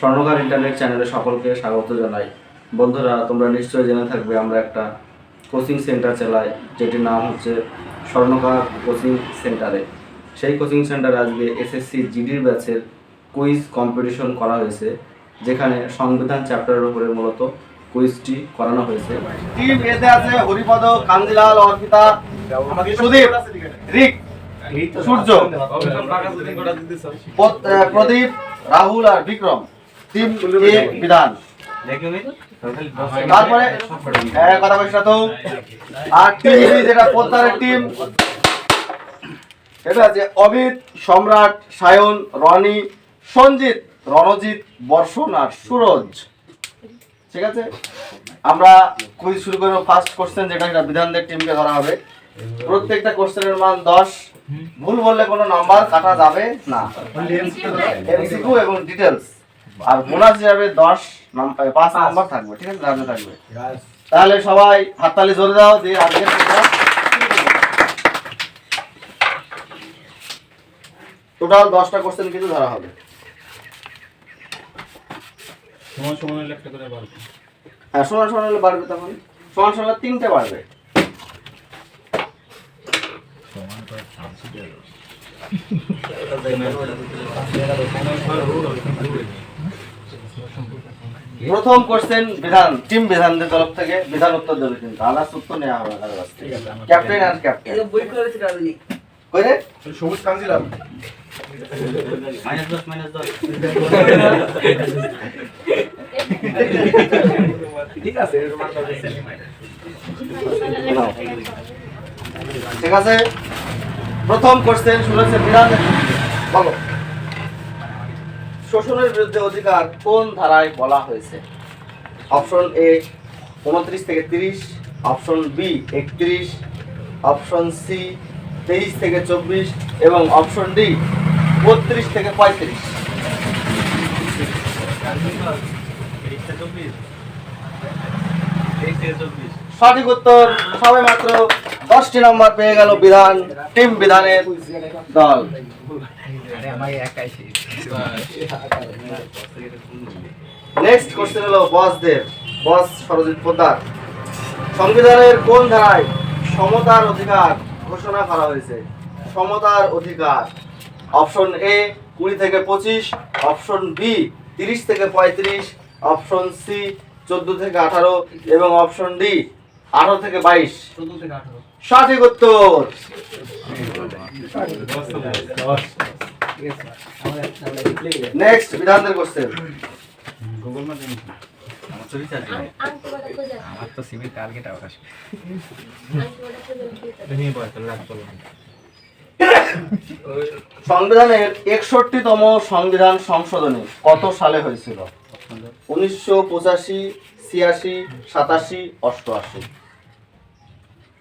স্বর্ণকার ইন্টারনেট চ্যানেলে সকলকে স্বাগত জানাই। বন্ধুরা তোমরা নিশ্চয়ই জেনে থাকবে আমরা একটা কোচিং সেন্টার চালাই যেটির নাম হচ্ছে স্বর্ণকার কোচিং সেন্টারে। সেই কোচিং সেন্টারে আজকে এসএসসি জিডির ব্যাচের কুইজ কম্পিটিশন করা হয়েছে যেখানে সংবিধান চ্যাপ্টারের উপরে মূলত কুইজটি করানো হয়েছে। টিম এতে আছে? হরিপদ কান্দিলাল অর্পিতা সুদীপ রিক সূর্য প্রদীপ রাহুল আর বিক্রম। এ বিধান। তারপরে কথা বলছি তো। আর টিম যেটা পোদ্দারের টিম এটা আছে অমিত সম্রাট সায়ন রনি সঞ্জিত রণজিৎ বর্ষণ আর সুরজ। ঠিক আছে? আমরা কুইজ শুরু করব ফার্স্ট কোশ্চেন যেটা এটা বিধানদের টিমকে ধরা হবে। প্রত্যেকটা কোশ্চেনের মান দশ। ভুল বললে কোনো নাম্বার কাটা যাবে না। এমসিকিউ এবং ডিটেলস আর বোনাস হিসাবে দশ নাম- পাঁচ নাম্বার থাকবে ঠিক আছে? ধার্য থাকবে। তাহলে সবাই হাততালি জোরে দাও দিয়ে আজকে টোটাল দশটা কোশ্চেন কিন্তু ধরা হবে। সময় সময় হলে একটা করে বাড়বে হ্যাঁ সমান সমান হলে বাড়বে তখন। সমান সমান তিনটে বাড়বে। প্রথম কোশ্চেন বিধান টিম বিধানদের তরফ থেকে বিধান উত্তর দেবে কিন্তু। আলাদা উত্তর নেওয়া হবে কারও কাছ থেকে ক্যাপ্টেন আর ক্যাপ্টেন সবুজ কাঞ্জিলাম ঠিক আছে। ঠিক আছে? প্রথম কোশ্চেন শুনেছে বিধান। বলো। শোষণের বিরুদ্ধে অধিকার কোন ধারায় বলা হয়েছে? অপশন এ উনত্রিশ থেকে তিরিশ। অপশন বি একত্রিশ। অপশন সি তেইশ থেকে চব্বিশ। এবং অপশন ডি বত্রিশ থেকে পঁয়ত্রিশ। সঠিক উত্তর সবে মাত্র দশটি নম্বর পেয়ে গেল বিধান, টিম বিধানের দল। নেক্সট কোশ্চেন হলো বসদের বস সরজিৎ পোদ্দার। সংবিধানের কোন ধারায় সমতার অধিকার ঘোষণা করা হয়েছে? সমতার অধিকার। অপশন এ কুড়ি থেকে পঁচিশ। অপশন বি তিরিশ থেকে পঁয়ত্রিশ। অপশন সি চোদ্দ থেকে আঠারো। এবং অপশন ডি আঠারো থেকে বাইশ। সঠিক উত্তর। নেক্সট বিধানদের কোশ্চেন গুগল আমার তো সিভিল টার্গেট সংবিধানের একষট্টিতম সংবিধান সংশোধনী কত সালে হয়েছিল? উনিশশো পঁচাশি, ছিয়াশি, সাতাশি, অষ্টআশি।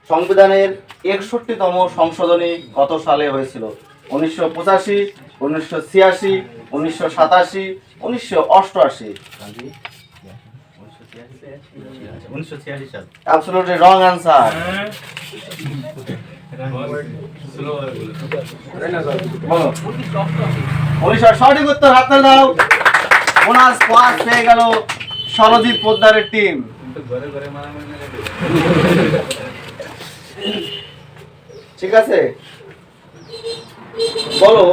সংবিধানের একষট্টিতম সংশোধনী কত সালে হয়েছিল? উনিশশো পঁচাশি উনিশশো ছিয়াশি উনিশশো সাতাশি উনিশশো অষ্টআশি। অ্যাবসলিউটলি রং অ্যান্সার উনিশশো সঠিক উত্তর হাতে দাও বোনাস পাস পেয়ে গেল সরজিৎ পোদ্দারের টিম ঠিক আছে? বলো।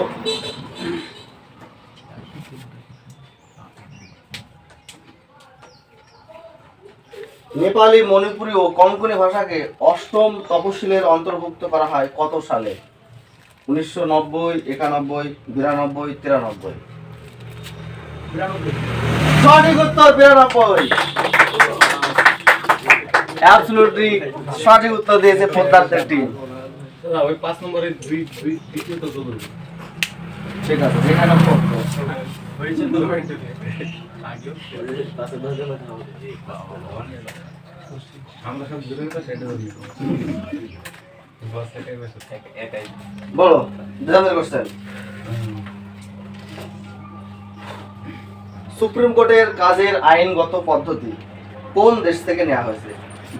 নেপালি মণিপুরি ও কঙ্কনি ভাষাকে অষ্টম তপশিলের অন্তর্ভুক্ত করা হয় কত সালে? উনিশশো নব্বই, একানব্বই, বিরানব্বই, তিরানব্বই। সঠিক উত্তর বিরানব্বই। অ্যাবসলুটলি সঠিক উত্তর দিয়েছে পোদ্দারদের টিম ওই পাঁচ নম্বরের দুই দুই তো ঠিক আছে হয়েছে তো। আমরা সব বলো কোশ্চেন সুপ্রিম কোর্টের কাজের আইনগত পদ্ধতি কোন দেশ থেকে নেওয়া হয়েছে?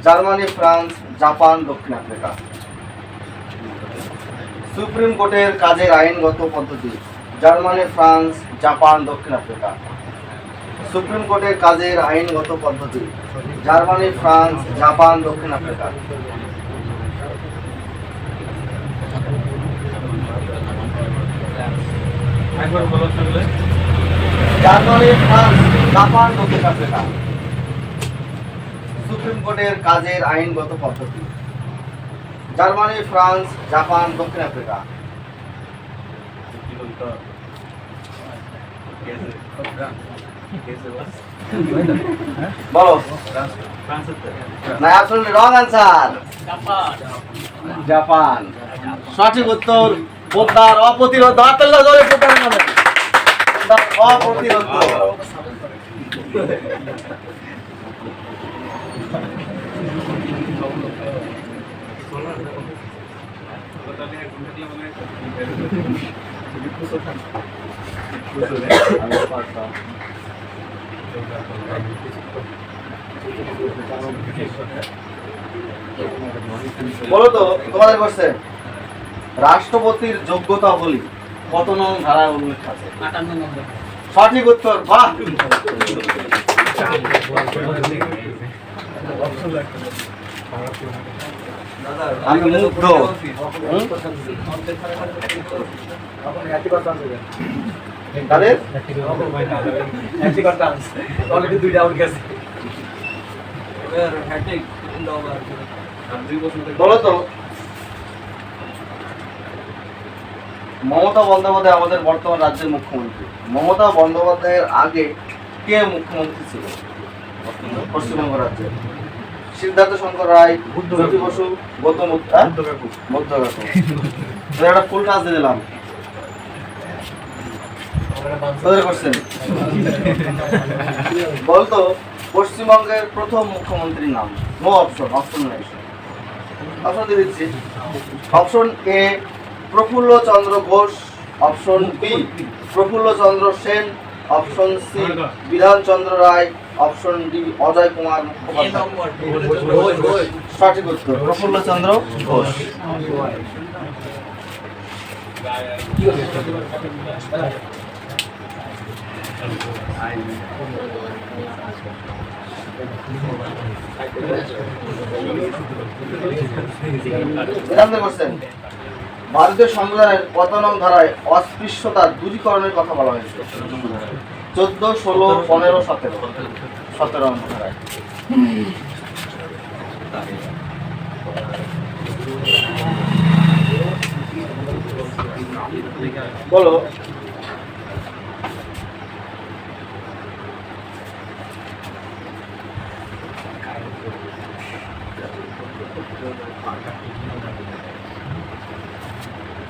জার্মানি ফ্রান্স জাপান দক্ষিণ আফ্রিকা। সুপ্রিম কোর্টের কাজের আইনগত পদ্ধতি জার্মানি ফ্রান্স জাপান দক্ষিণ আফ্রিকা। সুপ্রিম কোর্টের কাজের আইনগত পদ্ধতি জার্মানি ফ্রান্স জাপান দক্ষিণ আফ্রিকা। জার্মানি ফ্রান্স জাপান দক্ষিণ আফ্রিকা। সুপ্রিম কোর্টের কাজের আইনগত পদ্ধতি জার্মানি, ফ্রান্স, জাপান, দক্ষিণ আফ্রিকা। বলো। না অ্যাবসলিউটলি রং অ্যান্সার জাপান। সঠিক উত্তর পোদ্দার অপ্রতিরোধ অপ্রতিরোধ। বলো তো তোমাদের কোশ্চেন রাষ্ট্রপতির যোগ্যতা বলি কত নং ধারায় উল্লেখ আছে? সঠিক উত্তর বাহ! আমি মুগ্ধ বলো তো। মমতা বন্দ্যোপাধ্যায় আমাদের বর্তমান রাজ্যের মুখ্যমন্ত্রী। মমতা বন্দ্যোপাধ্যায়ের আগে কে মুখ্যমন্ত্রী ছিল? পশ্চিমবঙ্গ রাজ্যে সিদ্ধার্থ শঙ্কর রায় জ্যোতি বসু গৌতম মধ্য কাকু একটা ফুল দিয়ে দিলাম। বলতো পশ্চিমবঙ্গের প্রথম মুখ্যমন্ত্রীর নাম। নো অপশন অপশন নাই। অপশন দিয়ে দিচ্ছি। Option A Prafulla Chandra Ghosh. Option B Prafulla Chandra Sen. Option C Bidhan Chandra Roy. Option D Ajoy Kumar Mukhopadhyay. সঠিক উত্তর। প্রফুল্ল চন্দ্র ঘোষ ভারতীয় সংবিধানের কত ধারায় অস্পৃশ্যতার দূরীকরণের কথা বলা হয়েছে। চোদ্দ, ষোলো, পনেরো, সতেরো। সতেরো বলো।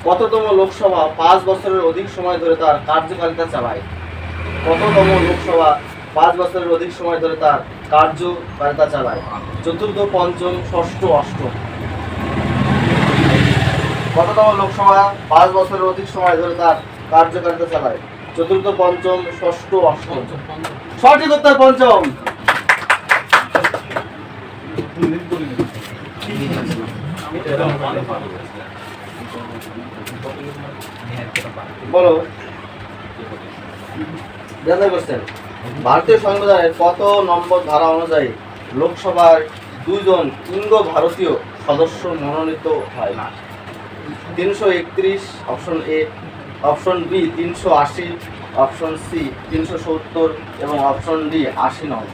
কততম লোকসভা পাঁচ বছরের অধিক সময় ধরে তার কার্যকারিতা চালায়? কততম লোকসভা পাঁচ বছরের অধিক সময় ধরে তার কার্যকারিতা চালায়। চতুর্থ, পঞ্চম, ষষ্ঠ, অষ্টম। কততম লোকসভা পাঁচ বছরের অধিক সময় ধরে তার কার্যকারিতা চালায়। চতুর্থ, পঞ্চম, ষষ্ঠ, অষ্টম। সঠিক উত্তর পঞ্চম। বলো। জানতে করছেন ভারতীয় সংবিধানের কত নম্বর ধারা অনুযায়ী লোকসভার দুইজন ইঙ্গ ভারতীয় সদস্য মনোনীত হয় না? তিনশো একত্রিশ, অপশন এ, অপশন বি, তিনশো আশি, অপশন সি, তিনশো সত্তর এবং অপশন ডি, আশি নয়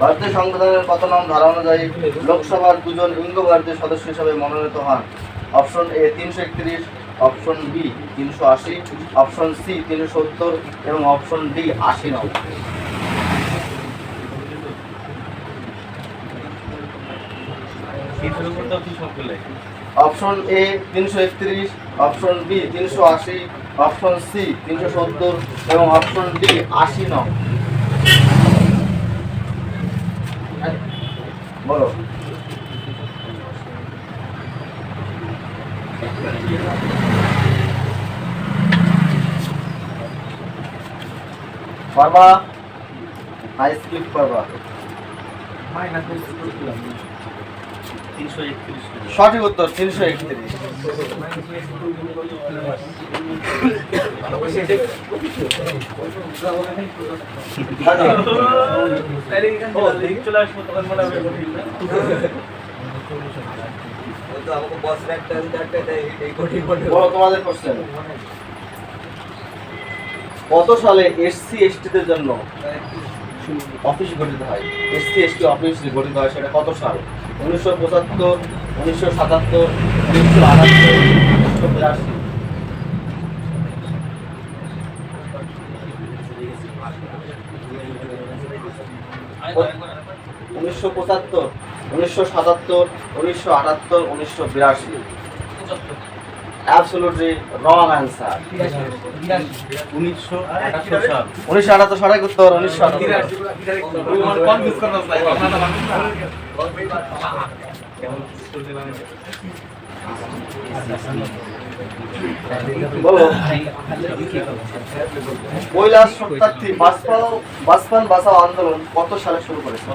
ভারতীয় সংবিধানের কত নাম ধারা অনুযায়ী লোকসভার দুজন ইঙ্গ ভারতীয় সদস্য হিসাবে মনোনীত হন? অপশন এ তিনশো একত্রিশ, অপশন বি তিনশো আশি, অপশন সি তিনশো সত্তর এবং অপশন ডি আশি নং তিনশোর উপর তো আপনি সবগুলোই অপশন এ তিনশো একত্রিশ, অপশন বি তিনশো আশি, অপশন সি তিনশো সত্তর এবং অপশন ডি আশি নং বলো। পারবা? নাইস ক্লিক পারবা। সঠিক উত্তর তিনশো একত্রিশ। তোমাদের কোশ্চেন কত সালে এসসি এসটিদের জন্য অফিস গঠিত হয়? এসসি এসটি অফিস গঠিত হয় সেটা কত সাল? উনিশশো পঁচাত্তর, উনিশশো সাতাত্তর, উনিশশো আটাত্তর, উনিশশো বিরাশি। উনিশশো পঁচাত্তর, উনিশশো সাতাত্তর, উনিশশো আটাত্তর, উনিশশো বিরাশি। অ্যাবসলুটলি রং অ্যান্সার উনিশশো আটাত্তর সাল। উনিশশো আটাত্তর সঠিক উত্তর উনিশশো কৈলাস সত্যার্থী বাসপাও বাসপান বাঁচাও আন্দোলন কত সালে শুরু করেছে?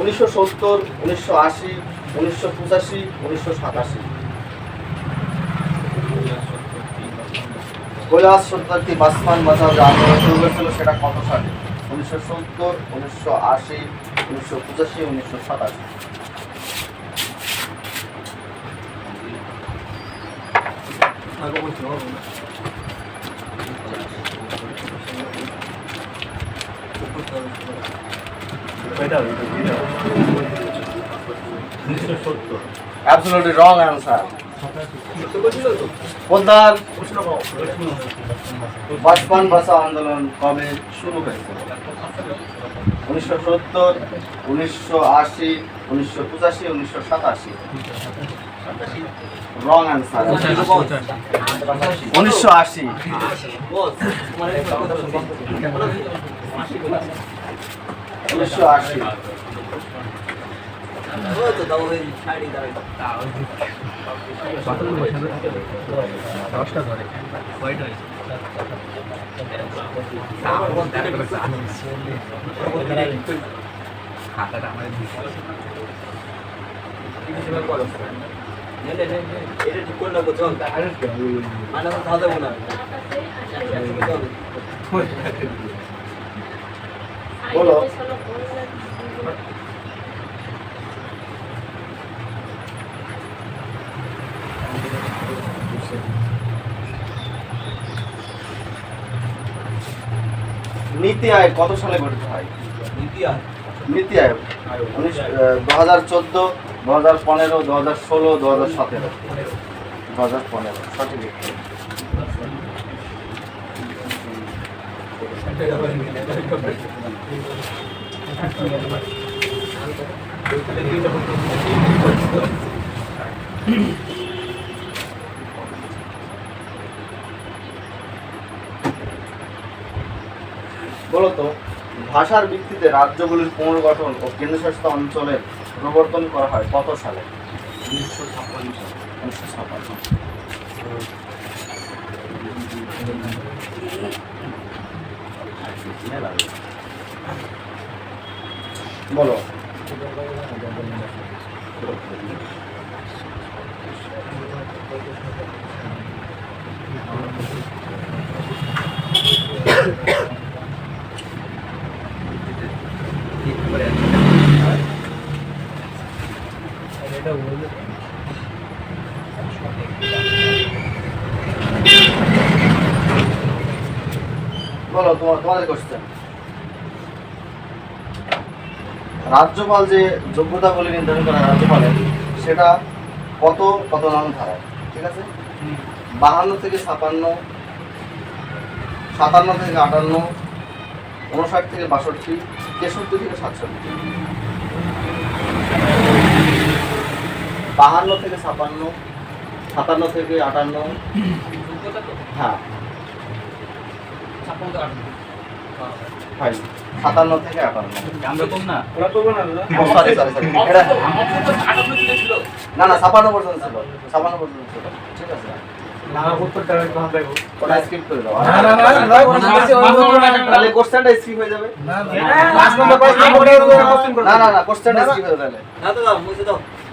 উনিশশো সত্তর উনিশশো আশি উনিশশো পঁচাশি উনিশশো সাতাশি। কৈলাস সত্যার্থী বাসপান বাঁচাও যে আন্দোলন শুরু করেছিল সেটা কত সালে উনিশশো সত্তর উনিশশো আশি উনিশশো পঁচাশি উনিশশো সাতাশি। অ্যাবসলিউটলি রং অ্যান্সার পোদ্দার বাসপান ভাষা আন্দোলন কবে শুরু হয়েছিল উনিশশো সত্তর, উনিশশো আশি, উনিশশো পঁচাশি, উনিশশো সাতাশি। উনিশশো আশি। উনিশশো আশি। দশটা ধরে কয়টা হয়েছে খাতাটা আমাদের দিতে হবে। বলো। নীতি আয়োগ কত সালে গঠিত হয়? নীতি আয়োগ। উনিশ দু হাজার চোদ্দ দু হাজার পনেরো দু হাজার ষোলো দু হাজার সতেরো। দু হাজার পনেরো সঠিক। উত্তর। বলো তো ভাষার ভিত্তিতে রাজ্যগুলির পুনর্গঠন ও কেন্দ্রশাসিত অঞ্চলের প্রবর্তন করা হয় কত সালে? উনিশশো ছাপ্পান্ন সাল। উনিশশো ছাপ্পান্ন। বলো। বলো তোমার তোমাদের কোশ্চেন রাজ্যপাল যে যোগ্যতাগুলি নির্ধারণ করা রাজ্যপালের সেটা কত কত নাম ধারায়? ঠিক আছে? বাহান্ন থেকে ছাপান্ন সাতান্ন থেকে আটান্ন উনষাট থেকে বাষট্টি তেষট্টি থেকে সাতষট্টি। বাহান্ন থেকে ছাপান্ন সাতান্ন থেকে আটান্ন। হ্যাঁ। সাতান্ন থেকে আটান্ন না সরি সরি সরি না না ছাপান্ন পর্যন্ত ছিল ছাপান্ন পর্যন্ত ছিল ঠিক আছে না উত্তরটা একটু হাতে ওটা স্কিপ করে দাও না, না,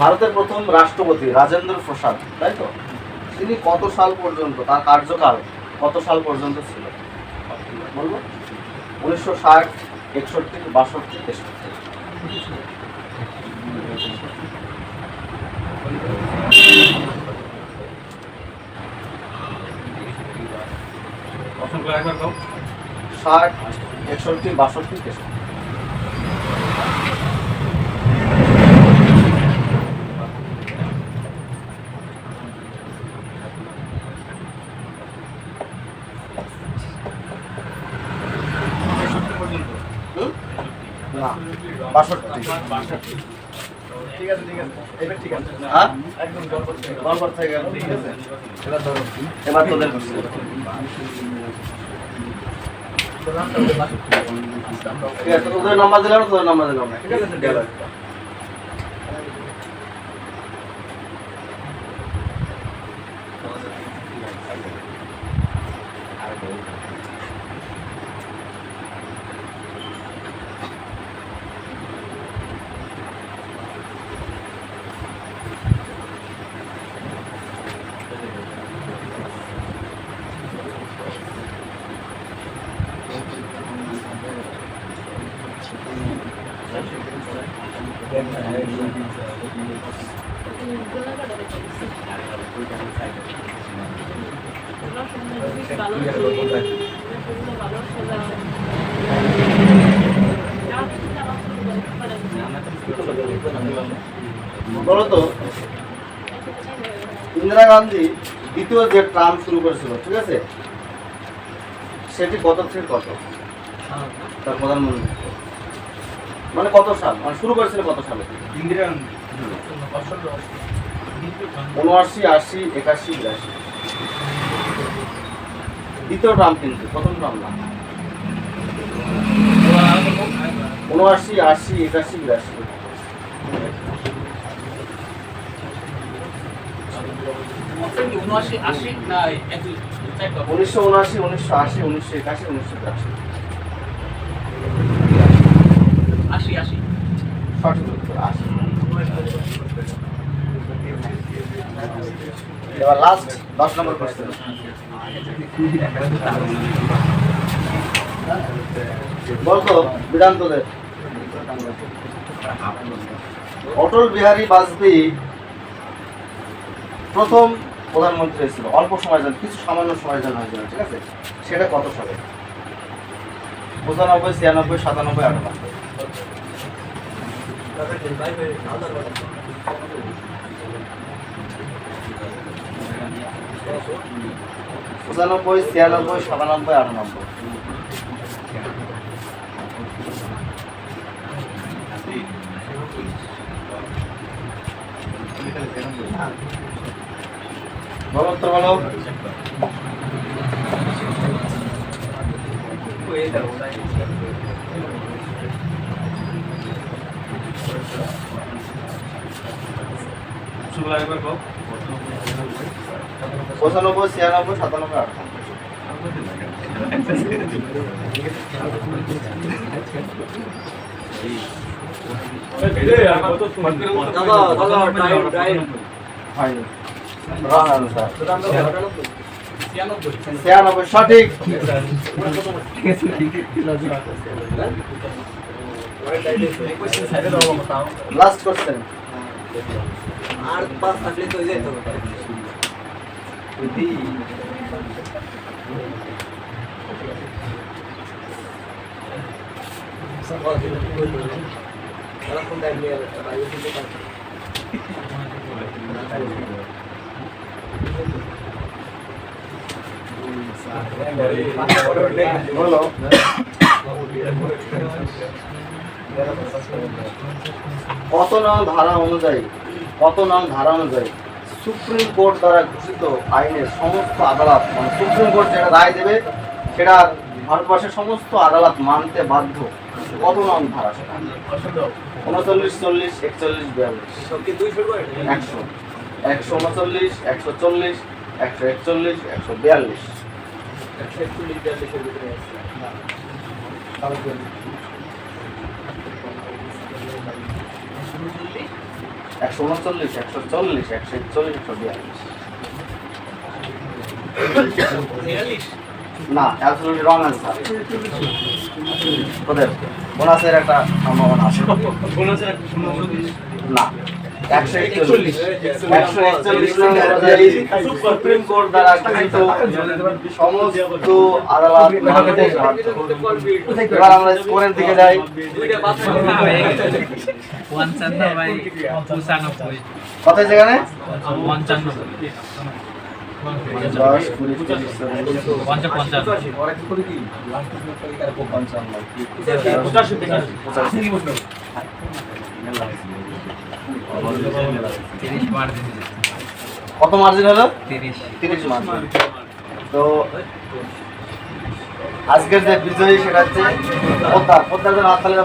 ভারতের প্রথম রাষ্ট্রপতি রাজেন্দ্র প্রসাদ তাই তো? তিনি কত সাল পর্যন্ত তার কার্যকাল কত সাল পর্যন্ত ছিল? বলব? উনিশশো ষাট একষট্টি বাষট্টি তেষট্টি। ষাট একষট্টি বাষট্টি তেষট্টি। না বাষট্টি হ্যাঁ? গড়বড় থেকে। গেল, ঠিক আছে? এবার তোদের ঠিক আছে তোদের নাম্বার দিলাম না তোদের নাম্বার দিলাম। না ঠিক আছে। গেল বলো তো ইন্দিরা গান্ধী দ্বিতীয় যে ট্রাম শুরু করেছিল, ঠিক আছে? সেটি কত থেকে কত? তার প্রধানমন্ত্রী। মানে কত সাল? মানে শুরু করেছিল কত সালে? ইন্দিরা উনআশি আশি একাশি বিরাশি। দ্বিতীয় ট্রাম কিন্তু প্রথম ট্রাম না। উনআশি আশি একাশি বিরাশি। উনিশশো উনআশি উনিশশো আশি উনিশশো একাশি উনিশশো বিরাশি। সঠিক উত্তর এবার লাস্ট দশ নম্বর কোশ্চেন বলতো বিধান্তদের অটল বিহারী বাজপেয়ী প্রথম প্রধানমন্ত্রী হয়েছিল অল্প সময় জন্য কিছু সামান্য সময় জন্য হয়েছিল, ঠিক আছে? সেটা কত সালে? পঁচানব্বই, ছিয়ানব্বই, সাতানব্বই, আটানব্বই। পঁচানব্বই ছিয়ানব্বই সাতানব্বই আটানব্বই। বলো পঁচানব্বই ছিয়ানব্বই সাতানব্বই সঠিক। লাস্ট কোশ্চেন আর পাঁচ থাকলে তো যেত বলো কত নং ধারা অনুযায়ী, কত নং ধারা অনুযায়ী সুপ্রিম কোর্ট দ্বারা ঘোষিত আইনের সমস্ত আদালত মানে সুপ্রিম কোর্ট যেটা রায় দেবে, সেটা ভারতবর্ষের সমস্ত আদালত মানতে বাধ্য। কত নং ধারা সেটা? উনচল্লিশ, চল্লিশ, একচল্লিশ, বিয়াল্লিশ। একশো। একশো উনচল্লিশ, একশো চল্লিশ, একশো একচল্লিশ, একশো বিয়াল্লিশ। একশো উনচল্লিশ একশো চল্লিশ একশো একচল্লিশ একশো বিয়াল্লিশ। না অ্যাবসলিউটলি রং অ্যান্সার তোদের বোনাসের একটা সম্ভাবনা আছে। একশো একশো একচল্লিশ নং। সুপ্রিম কোর্ট দ্বারা সমস্ত আদালত এবার আমরা স্কোরের দিকে যাই। কত সেখানে পঞ্চান্ন কত মার্জিন হলো? তিরিশ। তিরিশ মার্জিন তো আজকের যে বিজয়ী সেটা হচ্ছে পদ্মার পদ্মার জন্য হাততালি